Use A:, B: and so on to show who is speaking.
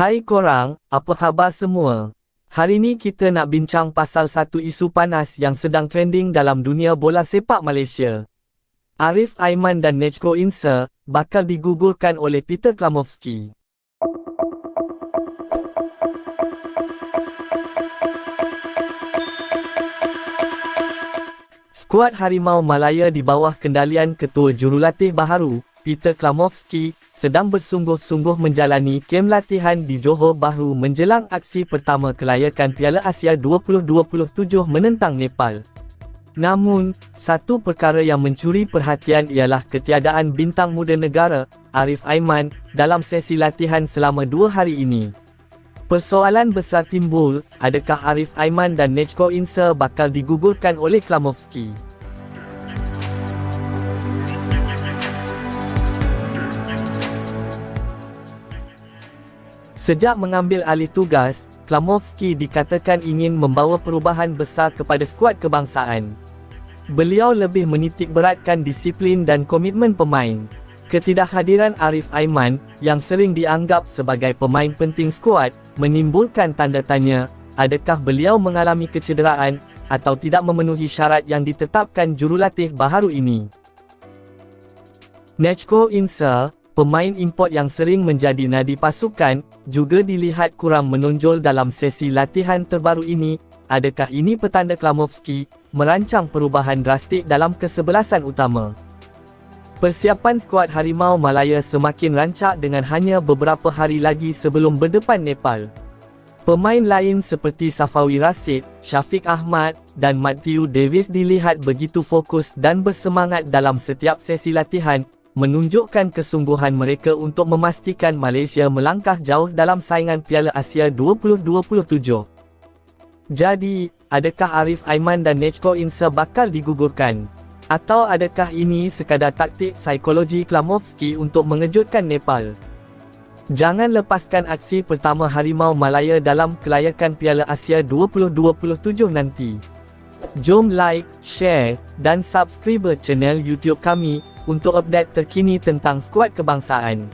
A: Hai korang, apa khabar semua? Hari ni kita nak bincang pasal satu isu panas yang sedang trending dalam dunia bola sepak Malaysia. Arif Aiman dan Nejko Insa bakal digugurkan oleh Peter Klamovski. Skuad Harimau Malaya di bawah kendalian Ketua Jurulatih Baharu, Peter Klamovski, sedang bersungguh-sungguh menjalani kem latihan di Johor Bahru menjelang aksi pertama kelayakan Piala Asia 2027 menentang Nepal. Namun, satu perkara yang mencuri perhatian ialah ketiadaan bintang muda negara, Arif Aiman, dalam sesi latihan selama dua hari ini. Persoalan besar timbul, adakah Arif Aiman dan Nejko Insa bakal digugurkan oleh Klamovski? Sejak mengambil alih tugas, Klamovski dikatakan ingin membawa perubahan besar kepada skuad kebangsaan. Beliau lebih menitik beratkan disiplin dan komitmen pemain. Ketidakhadiran Arif Aiman, yang sering dianggap sebagai pemain penting skuad, menimbulkan tanda tanya, adakah beliau mengalami kecederaan, atau tidak memenuhi syarat yang ditetapkan jurulatih baharu ini. Nejko Insa, pemain import yang sering menjadi nadi pasukan, juga dilihat kurang menonjol dalam sesi latihan terbaru ini, adakah ini petanda Klamovski, merancang perubahan drastik dalam kesebelasan utama. Persiapan skuad Harimau Malaya semakin rancak dengan hanya beberapa hari lagi sebelum berdepan Nepal. Pemain lain seperti Safawi Rasid, Syafiq Ahmad, dan Matthew Davis dilihat begitu fokus dan bersemangat dalam setiap sesi latihan, menunjukkan kesungguhan mereka untuk memastikan Malaysia melangkah jauh dalam saingan Piala Asia 2027. Jadi, adakah Arif Aiman dan Nejko Insa bakal digugurkan? Atau adakah ini sekadar taktik psikologi Klamovski untuk mengejutkan Nepal? Jangan lepaskan aksi pertama Harimau Malaya dalam kelayakan Piala Asia 2027 nanti. Jom like, share dan subscribe channel YouTube kami untuk update terkini tentang skuad kebangsaan.